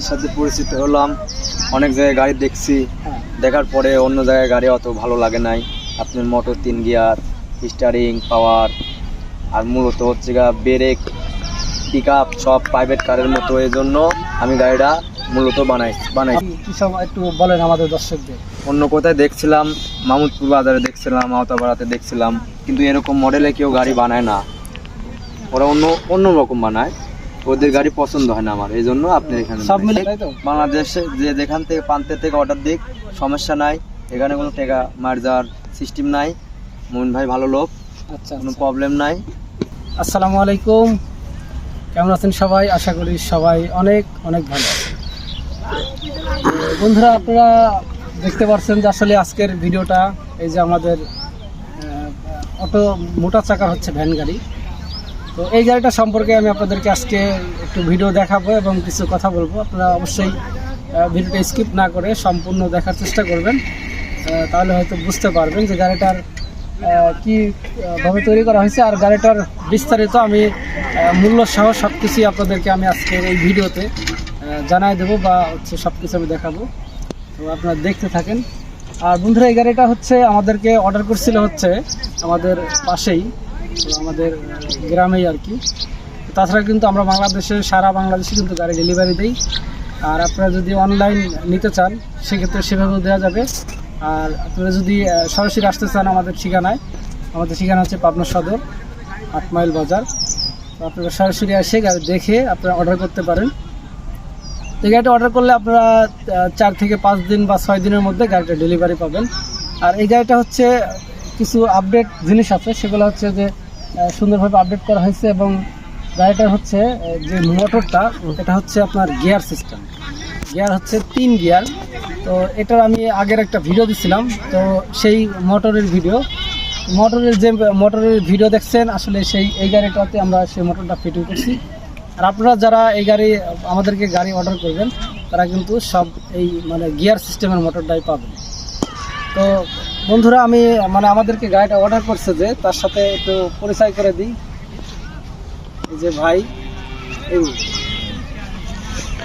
সাথে পরিচিত হলাম অনেক জায়গায় গাড়ি দেখছি। হ্যাঁ। দেখার পরে অন্য জায়গায় গাড়ি অত ভালো লাগে নাই। আপনার মোটর তিন গিয়ার স্টারিং পাওয়ার আর মূলত হচ্ছে গা ব্রেক পিক আপ সব প্রাইভেট কারের মতো। এই জন্য আমি গাড়িটা মূলত বানাই বানাই। কি- কি সব একটু বলেন আমাদের দর্শকদের? অন্য কোথায় দেখছিলাম মামুদপুর বাজারে দেখছিলাম আওতাপাড়াতে দেখছিলাম কিন্তু এরকম মডেলে কেউ গাড়ি বানায় না। ওরা অন্য অন্য রকম বানায়। ওদের গাড়ি পছন্দ হয় না আমার এই জন্য আপনি এখানে সব মিলে বাংলাদেশে যে যেখান থেকে প্রান্তের থেকে অর্ডার দিক সমস্যা নাই। এখানে কোনো টাকা যাওয়ার সিস্টেম নাই। মোহন ভাই ভালো লোক আচ্ছা কোনো আচ্ছা। প্রবলেম নাই। আসসালামু আলাইকুম। কেমন আছেন সবাই? আশা করি সবাই অনেক অনেক ভালো আছেন। বন্ধুরা আপনারা দেখতে পাচ্ছেন যে আসলে আজকের ভিডিওটা এই যে আমাদের অটো মোটা চাকার হচ্ছে ভ্যান গাড়ি। তো এই গাড়িটা সম্পর্কে আমি আপনাদেরকে আজকে একটু ভিডিও দেখাবো এবং কিছু কথা বলব। আপনারা অবশ্যই ভিডিওটা স্কিপ না করে সম্পূর্ণ দেখার চেষ্টা করবেন। তাহলে হয়তো বুঝতে পারবেন যে গাড়িটার আহ, কি ভাবে তৈরি করা হয়েছে আর গাড়িটার বিস্তারিত আমি মূল্য সহ সব কিছুই আপনাদেরকে আমি আজকে এই ভিডিওতে জানাই দেবো বা হচ্ছে সব কিছু আমি দেখাবো। তো আপনারা দেখতে থাকেন। আর বন্ধুরা এই গাড়িটা হচ্ছে আমাদেরকে অর্ডার করছিল হচ্ছে আমাদের পাশেই। আমাদের গ্রামেই আর কি। তাছাড়া কিন্তু আমরা বাংলাদেশে, সারা বাংলাদেশে কিন্তু গাড়ি ডেলিভারি দিই। আর আপনারা যদি অনলাইন নিতে চান, সেক্ষেত্রে সেভাবেও দেওয়া যাবে। আর আপনারা যদি সরাসরি আসতে চান আমাদের ঠিকানায়, আমাদের ঠিকানা হচ্ছে পাবনা সদর, আট মাইল বাজার। আপনারা সরাসরি এসে গাড়ি দেখে আপনারা অর্ডার করতে পারেন। তো গাড়িটা অর্ডার করলে আপনারা চার থেকে পাঁচ দিন বা ছয় দিনের মধ্যে গাড়িটা ডেলিভারি পাবেন। আর এই গাড়িটা হচ্ছে কিছু আপডেট জিনিস আছে, সেগুলো হচ্ছে যে সুন্দরভাবে আপডেট করা হয়েছে এবং গাড়িটার হচ্ছে যে মোটরটা এটা হচ্ছে আপনার গিয়ার সিস্টেম গিয়ার হচ্ছে তিন গিয়ার তো এটার আমি আগের একটা ভিডিও দিছিলাম, তো সেই মোটরের ভিডিও মোটরের যে মোটরের ভিডিও দেখছেন, আসলে সেই, এই গাড়িটাতে আমরা সেই মোটরটা ফিটিং করছি আর আপনারা যারা এই গাড়ি, আমাদেরকে গাড়ি অর্ডার করবেন, তারা কিন্তু সব এই মানে গিয়ার সিস্টেমের মোটরটাই পাবেন। তো বন্ধুরা আমি মানে আমাদেরকে গাড়িটা অর্ডার করছে যে তার সাথে একটু পরিচয় করে দিই। যে ভাই এই।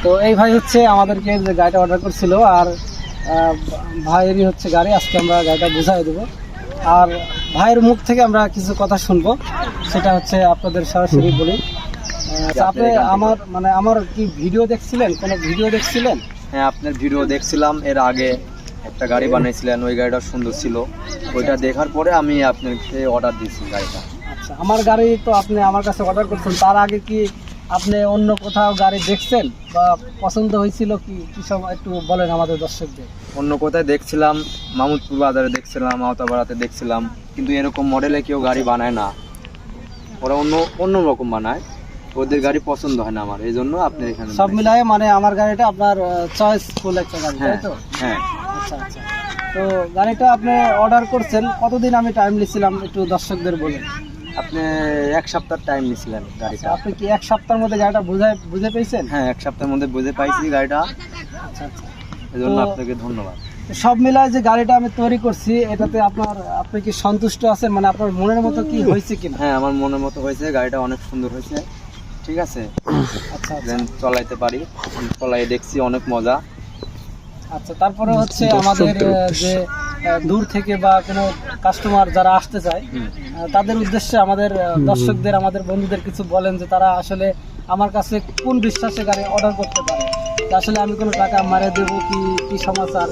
তো এই ভাই হচ্ছে আমাদেরকে যে গাড়িটা অর্ডার করছিল আর ভাইয়েরই হচ্ছে গাড়ি আজকে আমরা গাড়িটা বুঝাই দেবো। আর ভাইয়ের মুখ থেকে আমরা কিছু কথা শুনব সেটা হচ্ছে আপনাদের সরাসরি বলি। আপনি আমার মানে আমার কি ভিডিও দেখছিলেন? কোনো ভিডিও দেখছিলেন? হ্যাঁ আপনার ভিডিও দেখছিলাম এর আগে একটা গাড়ি বানিয়েছিলেন ওই গাড়িটা সুন্দর ছিল। ওইটা দেখার পরে আমি আপনাকে অর্ডার দিয়েছি গাড়িটা। আচ্ছা আমার গাড়ি তো আপনি আমার কাছে অর্ডার করছেন তার আগে কি আপনি অন্য কোথাও গাড়ি দেখছেন বা পছন্দ হয়েছিল কি? কি সব একটু বলেন আমাদের দর্শকদের। অন্য কোথায় দেখছিলাম মামুদপুর বাজারে দেখছিলাম আওতাপাড়াতে দেখছিলাম কিন্তু এরকম মডেলে কেউ গাড়ি বানায় না। ওরা অন্য অন্য রকম বানায়। ওদের গাড়ি পছন্দ হয় না আমার এই জন্য আপনার এখানে সব। মিলায়ে মানে আমার গাড়িটা আপনার চয়েস ফুল একটা গাড়ি তাই হ্যাঁ তো? হ্যাঁ। আচ্ছা আচ্ছা। তো গাড়িটা আপনি অর্ডার করছেন কতদিন আমি টাইম নিয়েছিলাম একটু দর্শকদের বলেন আপনি এক সপ্তাহ টাইম নিয়েছিলেন গাড়িটা। আপনি কি এক সপ্তাহের মধ্যে গাড়িটা বুঝে বুঝে পেয়েছেন? হ্যাঁ এক সপ্তাহের মধ্যে বুঝে পাইছি গাড়িটা। আচ্ছা আচ্ছা। এই জন্য আপনাকে ধন্যবাদ। সব মিলায় যে গাড়িটা আমি তৈরি করছি এটাতে আপনার আপনি কি সন্তুষ্ট আছেন? মানে আপনার মনের মতো কি হয়েছে কিনা? হ্যাঁ আমার মনের মতো হয়েছে গাড়িটা অনেক সুন্দর হয়েছে। ঠিক আছে? আচ্ছা আচ্ছা। চলাইতে পারি। চলাই দেখছি অনেক মজা। আচ্ছা তারপরে হচ্ছে আমাদের যে দূর থেকে বা কোনো কাস্টমার যারা আসতে চায় তাদের উদ্দেশ্যে আমাদের দর্শকদের আমাদের বন্ধুদের কিছু বলেন যে তারা আসলে আমার কাছে কোন বিশ্বাসে গাড়ি অর্ডার করতে পারে। আসলে আমি কোনো টাকা মারে দেবো কি কি সমাচার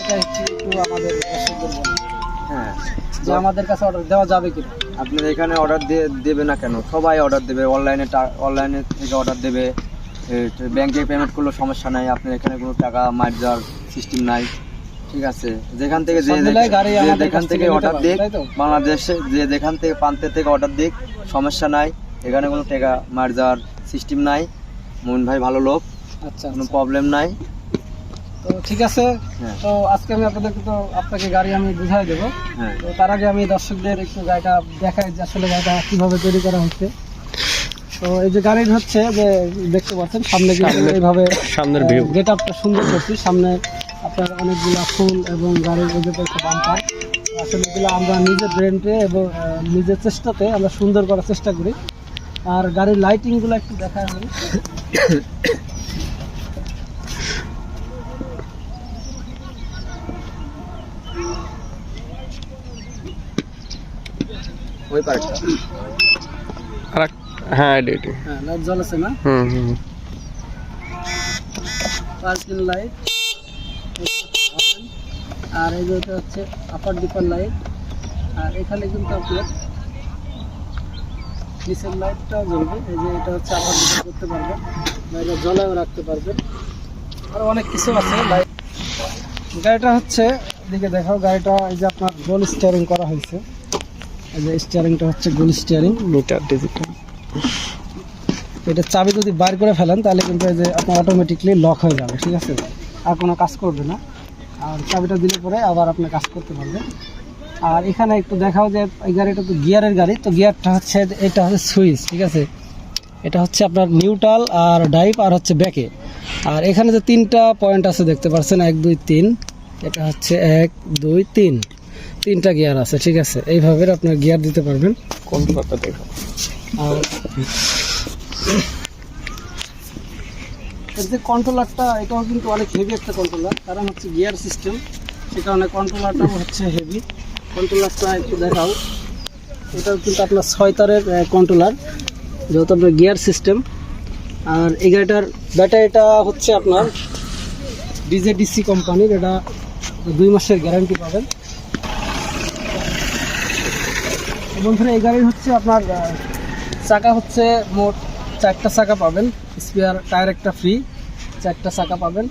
এটা একটু আমাদের দর্শকদের বলেন হ্যাঁ। যে আমাদের কাছে অর্ডার দেওয়া যাবে কিনা। আপনার এখানে অর্ডার দিয়ে দেবে না কেন? সবাই অর্ডার দেবে অনলাইনে অনলাইনে থেকে অর্ডার দেবে। ব্যাংকে পেমেন্ট করলে সমস্যা নাই আপনার এখানে কোনো টাকা মার দেওয়ার সিস্টেম নাই ঠিক আছে? যেখান থেকে যে যেখান থেকে অর্ডার দিক বাংলাদেশে যে যেখান থেকে প্রান্তের থেকে অর্ডার দিক সমস্যা নাই এখানে কোনো টাকা মার দেওয়ার সিস্টেম নাই মোহন ভাই ভালো লোক আচ্ছা কোনো আচ্ছা। প্রবলেম নাই। তো ঠিক আছে হ্যাঁ। তো আজকে আমি আপনাদেরকে তো আপনাকে গাড়ি আমি বুঝাই দেবো। হ্যাঁ। তো তার আগে আমি দর্শকদের একটু গাড়িটা দেখাই যে আসলে গাড়িটা কীভাবে তৈরি করা হচ্ছে। তো এই যে গাড়ির হচ্ছে যে দেখতে পাচ্ছেন সামনে ভিউ গেট আপটা সুন্দর সামনে আপনার অনেকগুলো ফুল এবং নিজের এবং নিজের চেষ্টাতে আমরা সুন্দর করার চেষ্টা করি। আর গাড়ির লাইটিংগুলো একটু দেখা হবে ওই পার্কটা। হ্যাঁ এটি এটি হ্যাঁ লাইট জ্বলেছে না? হুম হুম পার্কিং লাইট আর এই যে এটা হচ্ছে আপার ডিপার লাইট আর এখানে কিন্তু আপনার নিচের লাইটটাও জ্বলবে। এই যে এটা হচ্ছে আপার ডিপার করতে পারবেন বা এটা জ্বলাও রাখতে পারবেন। আর অনেক কিছু আছে লাইট গাড়িটা হচ্ছে দিকে দেখাও গাড়িটা এই যে আপনার গোল স্টিয়ারিং করা হয়েছে। এই যে স্টিয়ারিংটা হচ্ছে গোল স্টিয়ারিং মিটার ডিজিটাল এটা চাবি যদি বার করে ফেলেন তাহলে কিন্তু এই যে আপনার অটোমেটিকলি লক হয়ে যাবে ঠিক আছে? আর কোনো কাজ করবে না। আর চাবিটা দিলে পরে আবার আপনি কাজ করতে পারবেন। আর এখানে একটু দেখাও যে এই গাড়িটা তো গিয়ারের গাড়ি তো গিয়ারটা হচ্ছে এটা হচ্ছে সুইচ ঠিক আছে? এটা হচ্ছে আপনার নিউট্রাল আর ডাইভ আর হচ্ছে ব্যাকে আর এখানে যে তিনটা পয়েন্ট আছে দেখতে পাচ্ছেন এক দুই তিন। এটা হচ্ছে এক দুই তিন। তিনটা গিয়ার আছে ঠিক আছে? এইভাবে আপনার গিয়ার দিতে পারবেন। কোন দেখো। আর এর যে কন্ট্রোলারটা এটাও কিন্তু অনেক হেভি একটা কন্ট্রোলার কারণ হচ্ছে গিয়ার সিস্টেম সে কারণে কন্ট্রোলারটাও হচ্ছে হেভি কন্ট্রোলারটা একটু দেখাও। এটাও কিন্তু আপনার ছয় তারের কন্ট্রোলার যেহেতু আপনার গিয়ার সিস্টেম আর এই গাড়িটার ব্যাটারিটা হচ্ছে আপনার ডিজেডিসি কোম্পানির এটা দুই মাসের গ্যারান্টি পাবেন। বন্ধুরা এই গাড়ির হচ্ছে আপনার চাকা হচ্ছে মোট চারটা চাকা পাবেন স্পেয়ার টায়ার একটা ফ্রি চারটা চাকা পাবেন।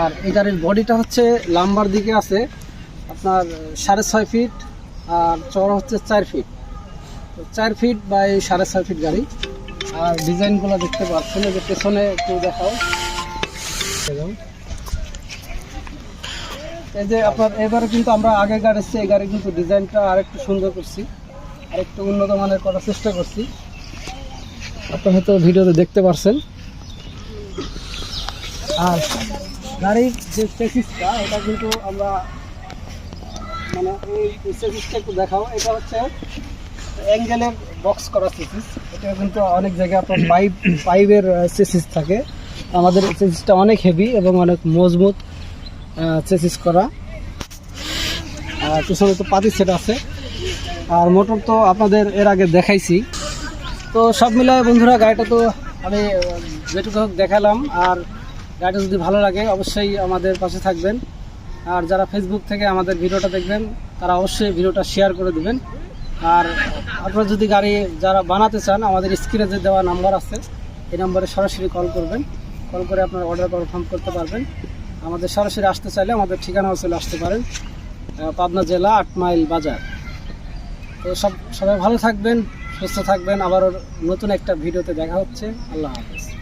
আর এই গাড়ির বডিটা হচ্ছে লাম্বার দিকে আছে, আপনার সাড়ে ছয় ফিট আর চওড়া হচ্ছে চার ফিট চার ফিট বা এই সাড়ে ছয় ফিট গাড়ি। আর ডিজাইনগুলো দেখতে পাচ্ছেন যে পেছনে একটু দেখাও। দেখাও। এই যে আপনার, এবারে কিন্তু আমরা আগে গাড়ি এসেছি এই গাড়ি কিন্তু ডিজাইনটা আরেকটু সুন্দর করছি, আরেকটু উন্নত মানের করার চেষ্টা করছি। আপনার হয়তো ভিডিওতে দেখতে পারছেন। আর গাড়ির যে চেসিসটা এটা কিন্তু আমরা মানে এই চেসিসটা একটু দেখাও। এটা হচ্ছে অ্যাঙ্গেলের বক্স করা চেসিস এটা কিন্তু অনেক জায়গায় আপনার পাইপ, পাইপের চেসিস থাকে। আমাদের চেসিসটা অনেক হেভি এবং অনেক মজবুত চেসিস করা। আর পিছনে তো পাতি সেট আছে। আর মোটর তো আপনাদের এর আগে দেখাইছি। তো সব মিলায় বন্ধুরা, গাড়িটা তো আমি যেটুকু হোক দেখালাম, আর গাড়িটা যদি ভালো লাগে, অবশ্যই আমাদের পাশে থাকবেন। আর যারা ফেসবুক থেকে আমাদের ভিডিওটা দেখবেন, তারা অবশ্যই ভিডিওটা শেয়ার করে দেবেন। আর আপনারা যদি গাড়ি যারা বানাতে চান, আমাদের স্ক্রিনে যে দেওয়া নাম্বার আছে, এই নম্বরে সরাসরি কল করবেন। কল করে আপনার অর্ডার কনফার্ম করতে পারবেন। আমাদের সরাসরি আসতে চাইলে আমাদের ঠিকানাও চলে আসতে পারেন পাবনা জেলা আট মাইল বাজার। তো সব, সবাই ভালো থাকবেন। সুস্থ থাকবেন আবারও নতুন একটা ভিডিওতে দেখা হচ্ছে। আল্লাহ হাফেজ।